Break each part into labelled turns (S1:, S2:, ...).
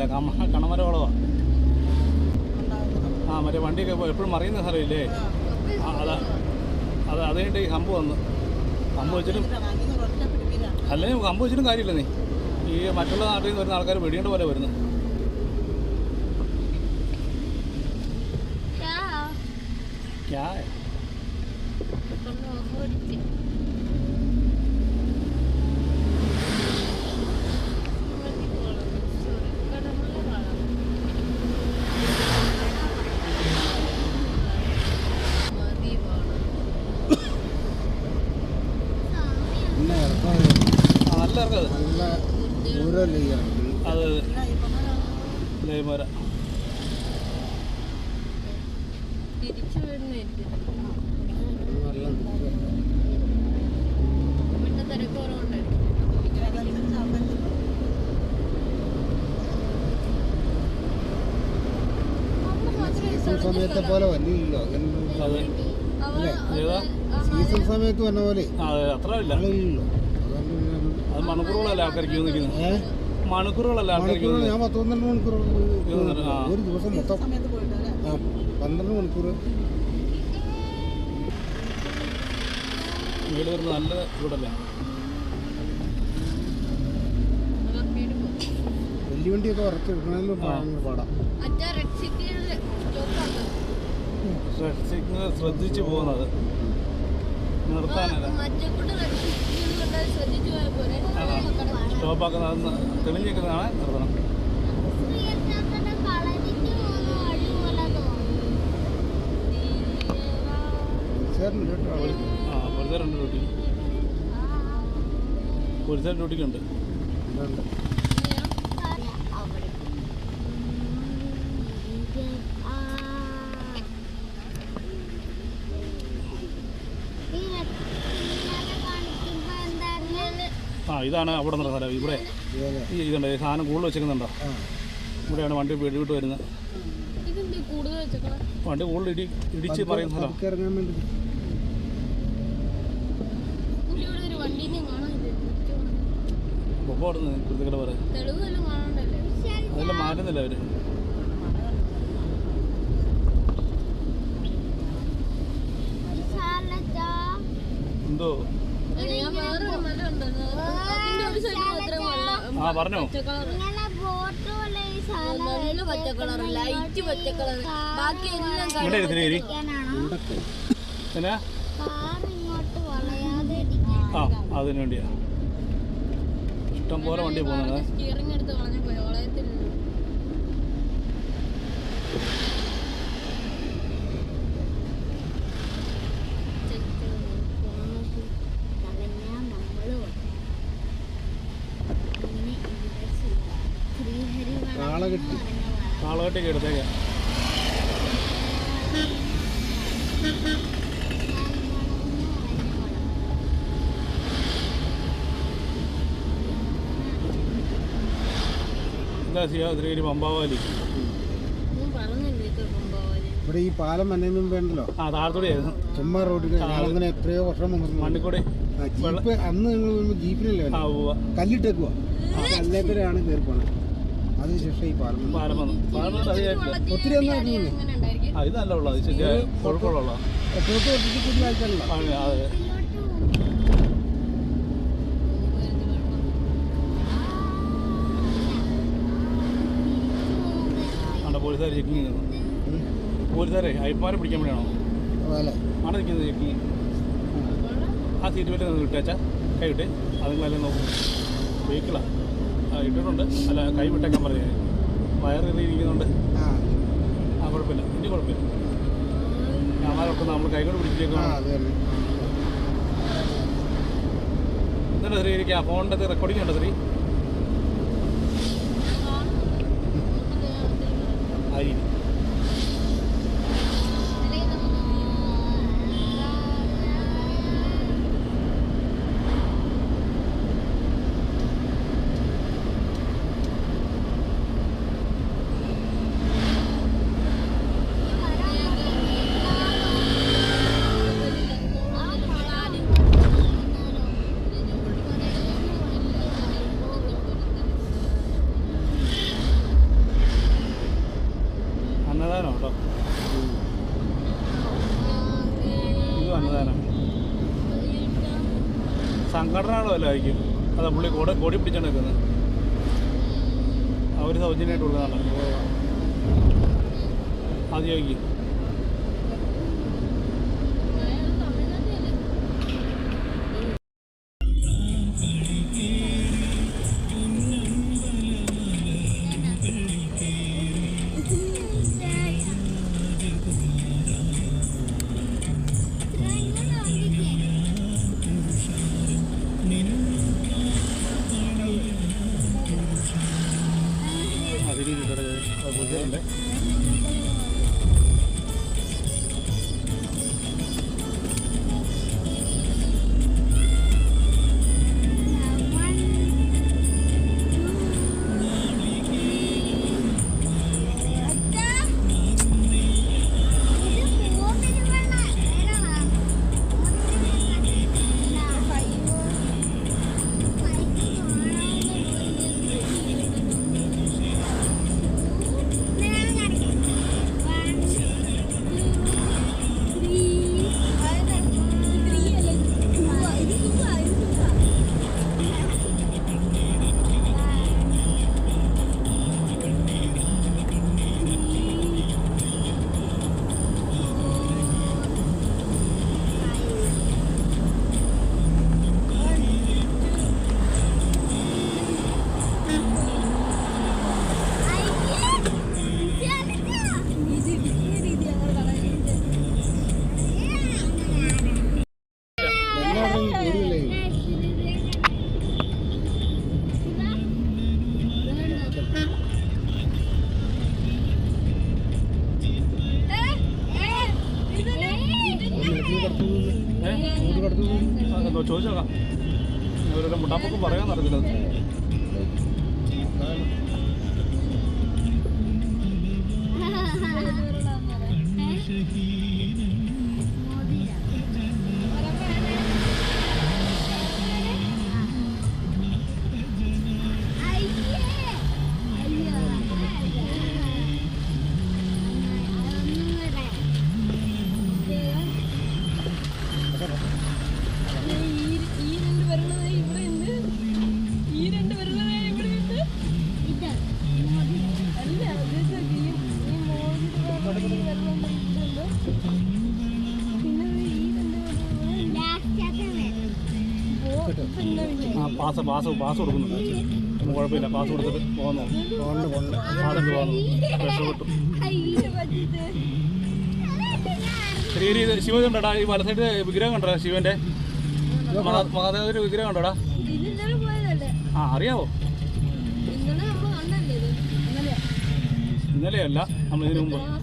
S1: സുമതി കണമരവളവാണ് ആ മറ്റേ വണ്ടിയൊക്കെ എപ്പോഴും മറിയുന്ന സ്ഥലമില്ലേ? അതാ. അത് അത് കഴിഞ്ഞിട്ട് ഈ കമ്പ് വന്ന്. കമ്പ് വെച്ചിട്ടും അല്ലെങ്കിൽ കമ്പ് വെച്ചിട്ടും കാര്യമില്ല നീ. ഈ മറ്റുള്ള നാട്ടിൽ നിന്ന് വരുന്ന ആൾക്കാർ വെടിയേണ്ട പോലെ വരുന്നു. ക്യാ ഹൈ?
S2: പിന്നെ ഇറക്കം
S1: ആ നല്ല ഇറക്കം അത്
S2: നല്ല ദൂരമല്ലേ ഈ ഇറക്കം
S1: അത് ലേമര
S3: തിരിച്ചു
S2: വരുന്നില്ല.
S3: പിന്നെ തിരക്ക് കുറവുണ്ടായിരിക്കും
S2: സമയത്തെ പോലെ വന്നില്ലല്ലോ സീസൺ സമയത്ത് വന്ന പോലെ
S1: അത് മണിക്കൂറുകളല്ല ആൾക്കാർ ക്യൂ നിൽക്കുന്നത് മണിക്കൂറുകളല്ല ആൾക്കാർ
S2: ഞാൻ പത്തൊന്നര മണിക്കൂർ ഒരു ദിവസം മൊത്തം പന്ത്രണ്ട് മണിക്കൂർ.
S1: വീട് വരുന്നത് നല്ല ചൂടല്ലേ?
S2: വലിയ വണ്ടിയൊക്കെ വറച്ച് എടുക്കണമെങ്കിലും ഭയങ്കര പാടാം.
S1: ശ്രദ്ധിച്ചു പോകുന്നത്. നിർത്താനല്ല?
S3: സ്റ്റോപ്പാക്കുന്ന തെളിഞ്ഞിരിക്കുന്നതാണ് റെഡ് സിറ്റിയിൽ കണ്ടാൽ ശ്രദ്ധിച്ചു പോയ പോലെ
S1: സ്റ്റോപ്പാക്കുന്ന തെളിഞ്ഞിരിക്കുന്നതാണ് നിർത്തണം
S2: കേട്ടോ
S1: ആ ഡ്യൂട്ടി ഡ്യൂട്ടിക്കുണ്ട്
S2: ഉണ്ട്.
S1: ആ ഇതാണ് അവിടെ നിന്ന് സ്ഥലം ഇവിടെ. ഈ ഇതുണ്ട് ഈ സാധനം കൂടുതൽ വെച്ചിരിക്കുന്നുണ്ടോ
S2: ആ.
S1: ഇവിടെയാണ് വണ്ടി വെടിവിട്ട് വരുന്നത്. വണ്ടി കൂടുതൽ ഇടി ഇടിച്ച് പറയുന്ന സ്ഥലം
S2: പതുക്കെ ഇറങ്ങാൻ വേണ്ടി
S3: ഇവിടെ ഒരു വണ്ടീനെ കാണാനില്ല
S1: നിന്ന് കൃത്യക്കട പറയാം. അതെല്ലാം മാറ്റുന്നില്ല അവർ. എന്തോ? ആ പറഞ്ഞോ.
S3: ലൈറ്റ് ബാക്കി എല്ലാം
S1: ആ അതിന് വേണ്ടിയാ. ഇഷ്ടം പോലെ വണ്ടി പോകുന്നത്.
S2: കാളകെട്ടി
S1: കാളകെട്ടി എടുത്തേക്കാം. ചെയ്യാ ശ്രീഗിരി പമ്പാവാലി.
S2: ഇവിടെ ഈ പാലം എന്നൊന്നും വേണ്ടല്ലോ
S1: ആ താഴത്തൂടെയായിരുന്നു
S2: ചുമ്മാ റോഡിൽ അങ്ങനെ എത്രയോ വർഷം
S1: മണ്ണിക്കൂടെ.
S2: ജീപ്പ് അന്ന് നിങ്ങൾ ജീപ്പിനല്ലേ കല്ലിട്ടേക്കുവാ. കല്ലേക്കരയാണ് കയറി പോണത് അതിനുശേഷം ഈ പാലം
S1: പാലം പാലം വന്നിട്ട്
S2: ഒത്തിരി ഒന്നും
S1: ഇത് നല്ല ശരിയാ കുഴപ്പമുള്ള
S2: ഒത്തിരി പുതിയ ആൾക്കാരല്ല
S1: അതെ അവിടെ പോലീസുകാർ ചെക്കിങ് ചെയ്യുന്നു പോലീസുകാരെ അയ്യന്മാരെ പിടിക്കാൻ വേണ്ടിയാണോ? അവിടെ നിൽക്കുന്നത് ചെക്കിങ് ആ സീറ്റ് ബെൽറ്റ് നിന്ന് വിട്ടേച്ചാ കൈ വിട്ടേ അതുങ്ങളെല്ലാം നോക്കും. വെഹിക്കിളാണ് ആ ഇട്ടിട്ടുണ്ട്. അല്ല കൈ വിട്ടേക്കാൻ പറയാം വയറിറിയിരിക്കുന്നുണ്ട്
S2: ആ.
S1: ആ കുഴപ്പമില്ല. ഇനി കുഴപ്പമില്ല. ഞാമാരൊക്കെ നമ്മൾ കൈകൊണ്ട് പിടിച്ചേക്കാം
S2: ആ
S1: എന്നിട്ട് ശ്രീ? ഇരിക്കുക ഫോണിന്റെ റെക്കോർഡിംഗ് ഉണ്ടോ ശ്രീ? ആയിരിക്കും അതാ പുള്ളി കൂടെ കൊടി പിടിച്ചാണ് നിൽക്കുന്നത് അവർ സൗജന്യമായിട്ടുള്ളതാണ് അത് ചോദിക്കും ഏ?
S2: മൂന്ന് കടത്തു
S1: എന്തോ ചോദിച്ചോക്കാം. ഇവരുടെ മുട്ടാപ്പൊക്കെ പറയാൻ നടക്കില്ല.
S3: ഈ
S1: ആ പാസ് പാസ് പാസ് കൊടുക്കുന്നുണ്ട്. ഒന്നും കുഴപ്പമില്ല പാസ് കൊടുത്തിട്ട് പോകുന്നു
S2: പോണ്ട് പോണ്ട്.
S1: ആദ്യം പോകുന്നു രക്ഷപ്പെട്ടു ഇത് ശിവൻ കണ്ടോടാ? ഈ വല സൈഡ് വിഗ്രഹം കണ്ടോ ശിവന്റെ? മഹാ- മഹാദേവന്റെ വിഗ്രഹം കണ്ടോടാ? ആ അറിയാവോ? ഇന്നലെയല്ല നമ്മൾ ഇതിനു മുമ്പ്.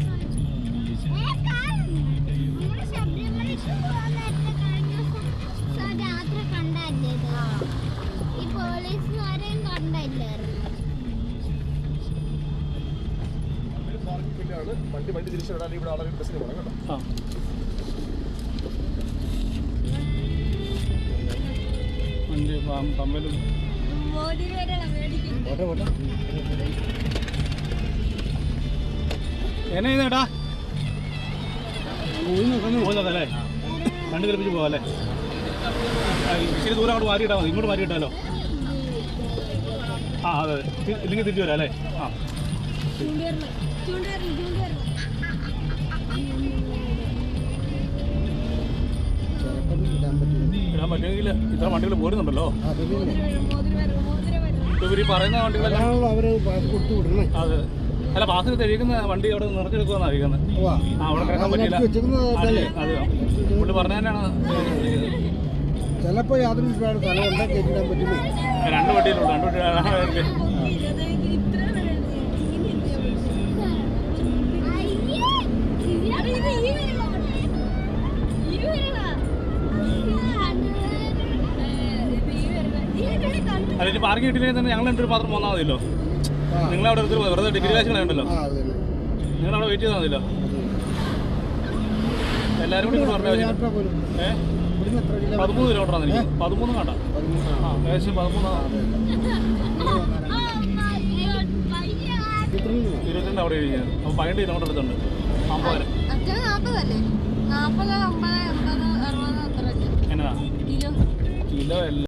S4: തിരിച്ചിടാൻ ഇവിടെ ആളുകൾ ബസ്സിന് പോകണം കേട്ടോ.
S1: ആ. വണ്ടി എന്നെ പോകുന്നതല്ലേ രണ്ട് കൽപ്പിച്ച് പോകാല്ലേ ആ, ഇച്ചിരി ദൂരം അങ്ങോട്ട് മാറിയിട്ടാൽ മതി. ഇങ്ങോട്ട് മാറിയിട്ടാലോ ആ അതെ ഇല്ലെങ്കിൽ തിരിച്ചു വരാം അല്ലേ? ആ.
S2: ഇടാൻ പറ്റില്ല.
S1: ഇടാൻ പറ്റുമെങ്കിൽ ഇത്ര വണ്ടികൾ പോരുന്നുണ്ടല്ലോ.
S2: ആ
S1: ഇവർ ഈ പറയുന്ന വണ്ടികളെല്ലാം
S2: അതാണല്ലോ പാസ് കൊടുത്തു വിടണേ.
S1: അതെ. അല്ല പാസിന് തെളിയിക്കുന്ന വണ്ടി അവിടെ നിർത്തിയെടുക്കുമെന്നാണ് അറിയിക്കുന്നത്
S2: ഉവ്വ.
S1: ആ അവിടെ കിടക്കാൻ പറ്റില്ല
S2: അതിനകത്ത് വെച്ചേക്കുന്നത്
S1: അതെ
S2: അതല്ലേ?
S1: അതെ പുള്ളി പറഞ്ഞ തന്നെയാണ്
S2: ചിലപ്പോ യാതൊരു സ്ഥലം ഉണ്ടാക്കി കയറ്റിടാൻ പറ്റുമേ
S1: രണ്ട് വണ്ടിയിലുണ്ട്. രണ്ട് വണ്ടി അല്ല ഇനി പാർക്കിംഗ് കിട്ടിയില്ലെങ്കിൽ തന്നെ ഞങ്ങൾ ഒരു മാത്രം പോന്നാൽ മതിയല്ലോ.
S2: നിങ്ങളവിടെ
S1: നിങ്ങൾ അവിടെ എടുത്ത് വെറുതെ ഡിഗ്രി കാശ് കളയണ്ടല്ലോ നിങ്ങൾ അവിടെ വെയിറ്റ് ചെയ്താൽ മതിയല്ലോ. എല്ലാവരും കൂടി പറഞ്ഞു
S2: യാത്ര പോലും
S1: ഏ?
S2: ഇവിടുന്ന് എത്ര കിലോ
S1: പതിമൂന്ന് കിലോമീറ്ററാണ് എനിക്ക് പതിമൂന്ന് കണ്ട. ആ ഏകദേശം പതിമൂന്ന്. ഇരുപത്തിരണ്ട്. അവിടെ കഴിഞ്ഞാൽ അപ്പോൾ പതിനെട്ട് കിലോമീറ്റർ അടുത്തുണ്ട്. അമ്പത്
S3: അച്ഛൻ നാൽപ്പതല്ലേ നാൽപ്പത് അമ്പത് അമ്പത് അറുപത് അത്ര
S1: എന്നതാ?
S3: കിലോ.
S1: കിലോ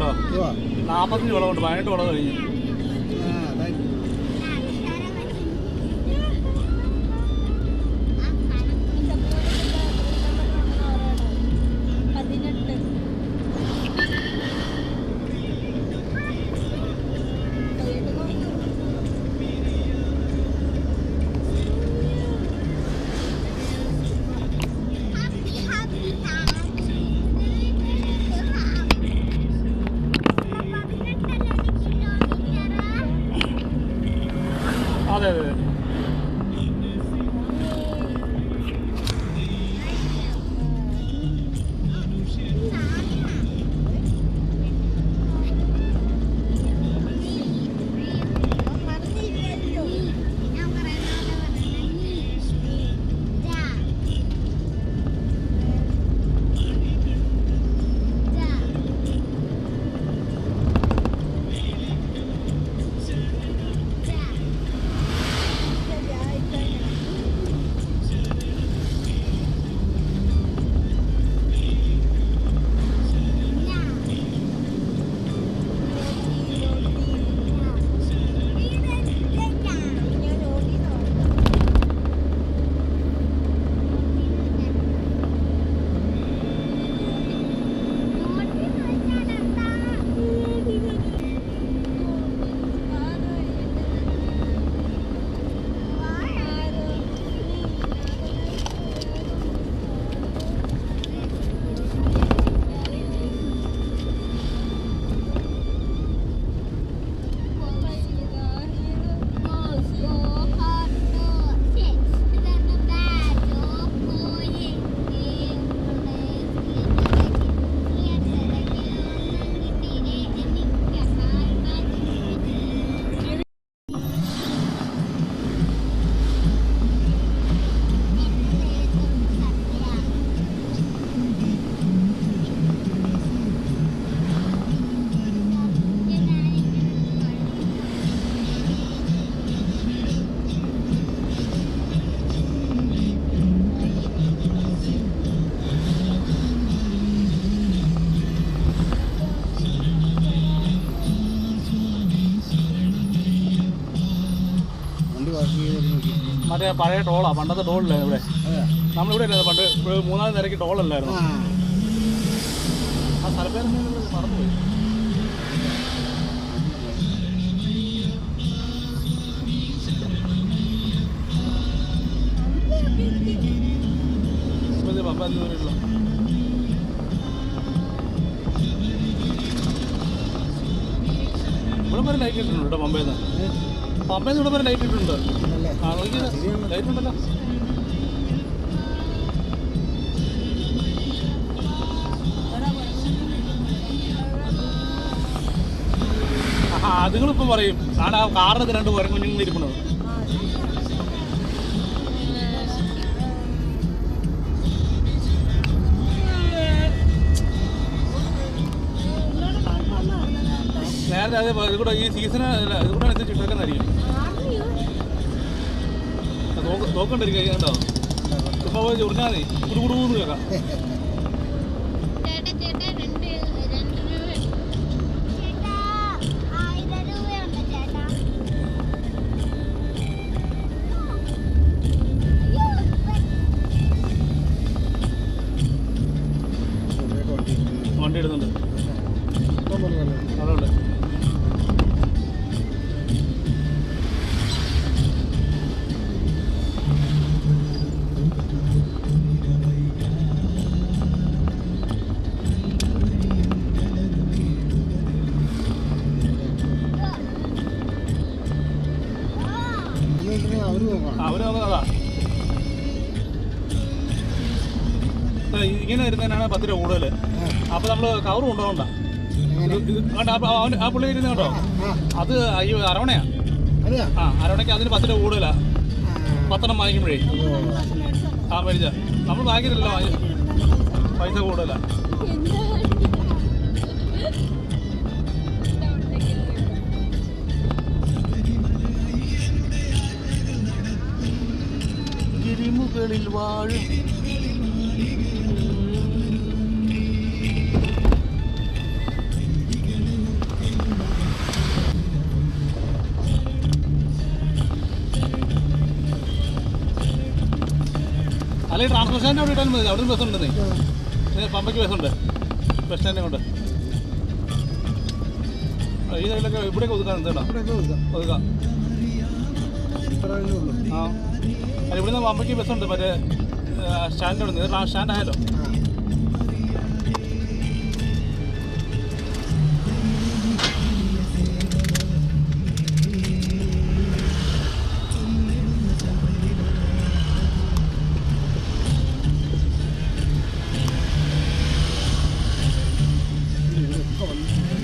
S1: കേട്ടോ. നാൽപ്പത്തഞ്ച് വിളവുണ്ട്. പതിനെട്ട് വിളവ് കഴിഞ്ഞു. മറ്റേ പഴയ ടോളാ പണ്ടത്തെ ടോളല്ലേ ഇവിടെ? നമ്മളിവിടെ അല്ലേ പണ്ട് മൂന്നാം മൂന്നാൽ നിരക്ക് ടോളല്ലായിരുന്നു?
S2: ആ
S1: സ്ഥലപ്പേര് മറന്നുപോയി. ഇവിടെ വരെ ലൈറ്റ് ഇട്ടിട്ടുണ്ട് കേട്ടോ പമ്പയിൽ നിന്ന് പമ്പയിൽ നിന്ന് ഇവിടെ വരെ ലൈറ്റ് ഇട്ടിട്ടുണ്ട്. അതുങ്ങളിപ്പം പറയും ആണ് ആ കാറിനകത്ത് രണ്ട് പേരും കുഞ്ഞുങ്ങൾ ഇരിക്കുന്നത് നേരത്തെ അതേപോലെ ഇത് കൂടെ ഈ സീസണ് ഇത് കൂടെ അനുസരിച്ച് ഇട്ടേക്കുന്നതായിരിക്കും. നോക്ക് നോക്കണ്ടിരിക്കുക കേട്ടോ ചുമ്മാ പോയി ചുരുങ്ങാ മതി. കുടുകുടൂന്ന് കേൾക്കാം. ഇങ്ങനെ വരുന്നതിനാണ് പത്ത് രൂപ കൂടുതൽ അപ്പൊ നമ്മൾ കവർ കൊണ്ടുപോകണ്ട. ആ പുള്ളി ഇരുന്ന്
S2: കേട്ടോ
S1: അത് അയ്യോ അരവണയാ. ആ അരവണയ്ക്ക് അതിന് പത്ത് രൂപ കൂടുതലാ. പത്തെണ്ണം വാങ്ങിക്കുമ്പോഴേ. ആ മേടിച്ച. നമ്മൾ വാങ്ങിയിട്ടില്ല വാങ്ങി പൈസ കൂടുതലാ. കിണറുകളിൽ വാഴും. അല്ലെങ്കിൽ ട്രാൻസ്പോർട്ട് സ്റ്റാൻഡ് അവിടെ ഇട്ടാൽ മതി. അവിടെ ബസ് ഉണ്ടെന്നേ പമ്പയ്ക്ക് ബസ്സുണ്ട്. ബസ് സ്റ്റാൻഡിനെ കൊണ്ട്. ഈ സൈഡിലൊക്കെ ഇവിടെയൊക്കെ ഒതുക്കാൻ
S2: എന്താ
S1: ഒതുക്കാം. ആ. അല്ല ഇവിടുന്ന് പമ്പയ്ക്ക് ബസ്സുണ്ട് മറ്റേ സ്റ്റാൻഡ് ഉണ്ട് ഇത് സ്റ്റാൻഡ് ആയാലോ?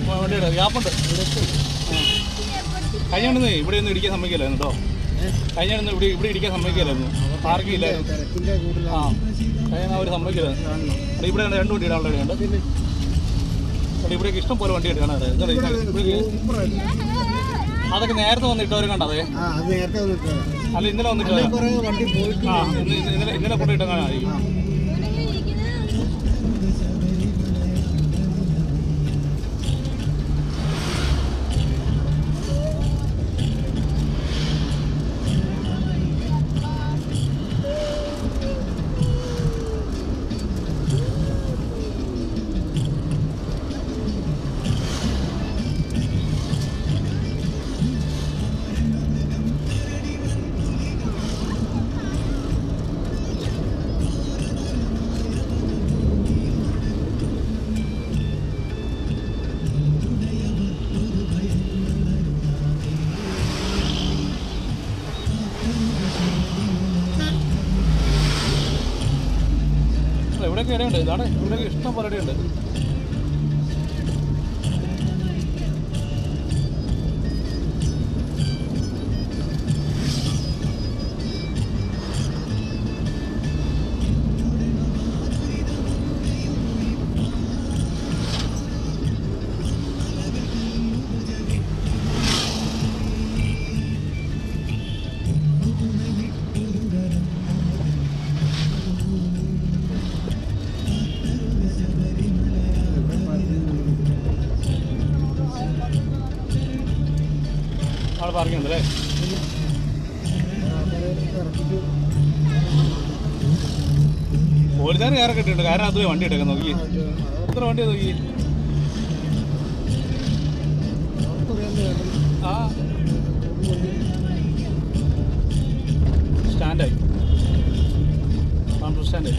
S1: വണ്ടിയുടെ ഗ്യാപ്പുണ്ട്. കഴിഞ്ഞാണെന്ന് ഇവിടെ ഒന്നും ഇടിക്കാൻ സമ്മതിക്കില്ല കേട്ടോ. കഴിഞ്ഞാണെന്ന് ഇവിടെ ഇവിടെ ഇരിക്കാൻ സമ്മതിക്കില്ലായിരുന്നു. പാർക്കിംഗ് ഇല്ലായിരുന്നു ആ. കഴിഞ്ഞ അവർ സമ്മതിക്കില്ലായിരുന്നു. ഇവിടെ രണ്ട് വണ്ടി ഇടാനുള്ള ഉണ്ട്
S2: ഇവിടെ
S1: അവിടെ ഇവിടേക്ക് ഇഷ്ടം പോലെ വണ്ടി എടുക്കണം അതൊക്കെ നേരത്തെ വന്നിട്ട് ഇട്ടവരും കണ്ടതേ അല്ല ഇന്നലെ വന്നിട്ട് ഇന്നലെ ഇന്നലെ കൊണ്ട് ഇവിടെയൊക്കെ ഇടയുണ്ട്. ഇതാണ് ഇവിടെയൊക്കെ ഇഷ്ടം പോലെ ഇടയുണ്ട്. അവിടെ പാർക്കിംഗ് ഉണ്ട് അല്ലേ?
S2: ഇറക്കിട്ട്
S1: പോലീസുകാർ കയറൊക്കെ ഇട്ടിട്ടുണ്ട്. കാരണം അതുവേ വണ്ടി എടുക്കാൻ നോക്കി. എത്ര വണ്ടി നോക്കി? ആ. സ്റ്റാൻഡായി. സ്റ്റാൻഡായി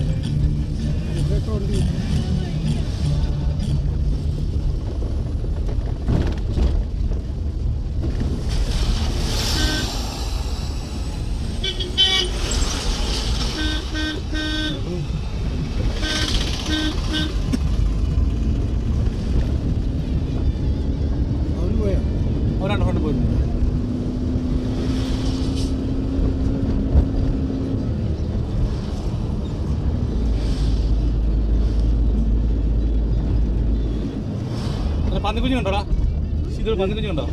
S1: അല്ല, പന്നിക്കുഞ്ഞ് കണ്ടോടാ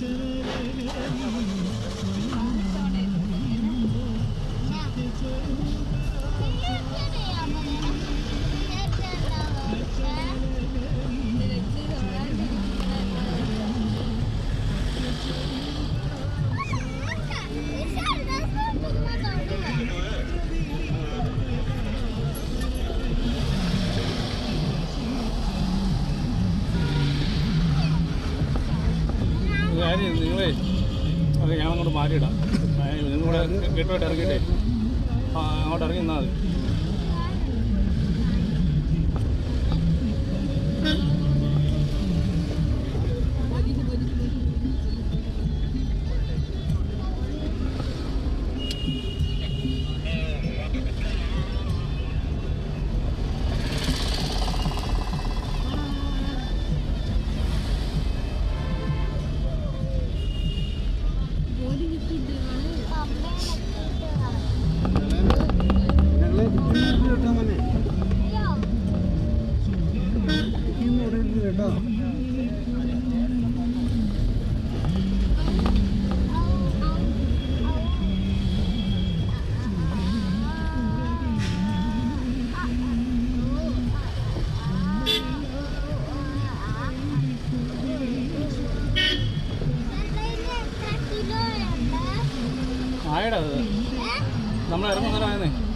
S5: Sin. टार्गेट
S1: टार्गेट आहे നമ്മൾ ഇറങ്ങുന്ന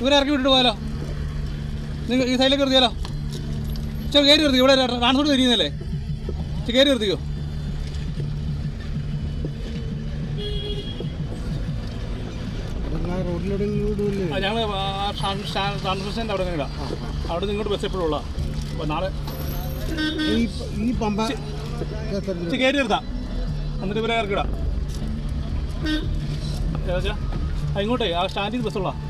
S1: ഇവരെ ഇറക്കി വിട്ടിട്ട് പോയാലോ? നിങ്ങൾ ഈ സൈഡിലേക്ക് നിർത്തിയാലോ? ചോ കയറി നിർത്തി. ഇവിടെ ട്രാൻസ്പോർട്ട് തിരിയുന്നല്ലേ ചെ കയറി നിർത്തിക്കോ? ഞങ്ങൾ സ്റ്റാൻഡ് അവിടെ ഇടാം. അവിടെ ഇങ്ങോട്ട് ബസ് എപ്പോഴുള്ള അപ്പോൾ നാളെ
S2: ഈ പമ്പ
S1: കയറി നിർത്താം. എന്നിട്ട് ഇവരെ ഇറക്കിടാം ഏതാ ആ ഇങ്ങോട്ടേ ആ സ്റ്റാൻഡിങ് ബസ്സുള്ള
S2: ആ